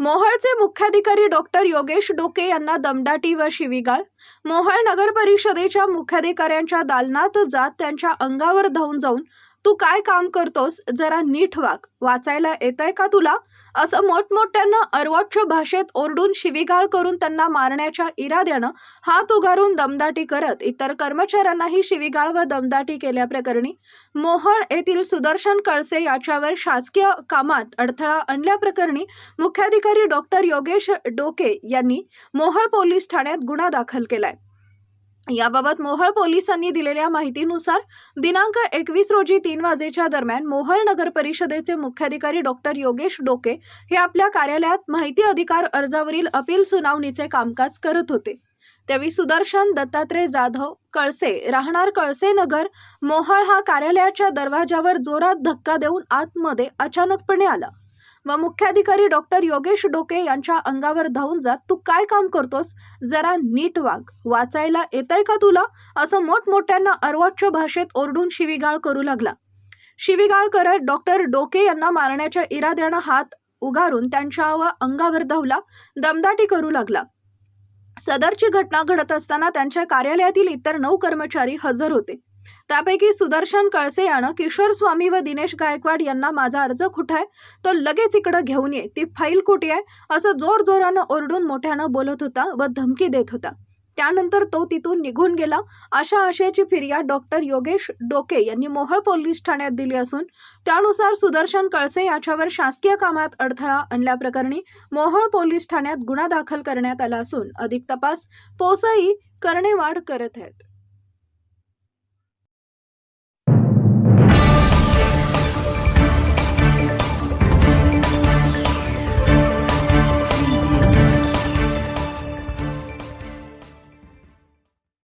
मोहळचे मुख्याधिकारी डॉक्टर योगेश डोके यांना दमदाटी व शिवीगाळ. मोहळ नगर परिषदेच्या मुख्याधिकाऱ्यांच्या दालनात जात त्यांच्या अंगावर धावून जाऊन तू काय काम करतोस? जरा नीट वाग. वाचायला येतंय का तुला? असं मोठमोठ्यानं अर्वाच्य भाषेत ओरडून शिवीगाळ करून त्यांना मारण्याच्या इराद्यानं हात उगारून दमदाटी करत इतर कर्मचाऱ्यांनाही शिवीगाळ व दमदाटी केल्याप्रकरणी मोहळ येथील सुदर्शन कळसे याच्यावर शासकीय कामात अडथळा आणल्याप्रकरणी मुख्याधिकारी डॉक्टर योगेश डोके यांनी मोहळ पोलीस ठाण्यात गुन्हा दाखल केलाय. याबाबत मोहळ पोलिसांनी दिलेल्या माहितीनुसार दिनांक एकवीस रोजी तीन वाजेच्या दरम्यान मोहळ नगर परिषदेचे मुख्याधिकारी डॉक्टर योगेश डोके हे आपल्या कार्यालयात माहिती अधिकार अर्जावरील अपील सुनावणीचे कामकाज करत होते. त्यावेळी सुदर्शन दत्तात्रय जाधव कळसे राहणार कळसे नगर मोहळ हा कार्यालयाच्या दरवाजावर जोरात धक्का देऊन आतमध्ये अचानकपणे आला. व मुख्याधिकारी डॉक्टर योगेश डोके यांच्या अंगावर धावून जात तू काय काम करतोस? जरा नीट वाग. वाचायला येतंय का तुला? असं मोठमोठ्यांना अर्वाच्य भाषेत ओरडून शिवीगाळ करू लागला. शिवीगाळ करत डॉक्टर डोके यांना मारण्याच्या इराद्यानं हात उगारून त्यांच्या व अंगावर धावला दमदाटी करू लागला. सदरची घटना घडत असताना त्यांच्या कार्यालयातील इतर नऊ कर्मचारी हजर होते. त्यापैकी सुदर्शन कळसे यानं किशोर स्वामी व दिनेश गायकवाड यांना माझा अर्ज कुठं आहे? तो लगेच इकडं घेऊन ये. ती फाईल कुठे आहे? असं जोर जोरानं ओरडून मोठ्यानं बोलत होता व धमकी देत होता. त्यानंतर तो तिथून निघून गेला. अशा आशयाची फिर्याद डॉक्टर योगेश डोके यांनी मोहळ पोलीस ठाण्यात दिली असून त्यानुसार सुदर्शन कळसे याच्यावर शासकीय कामात अडथळा आणल्याप्रकरणी मोहळ पोलीस ठाण्यात गुन्हा दाखल करण्यात आला असून अधिक तपास पोसई करणेवाड करत आहेत.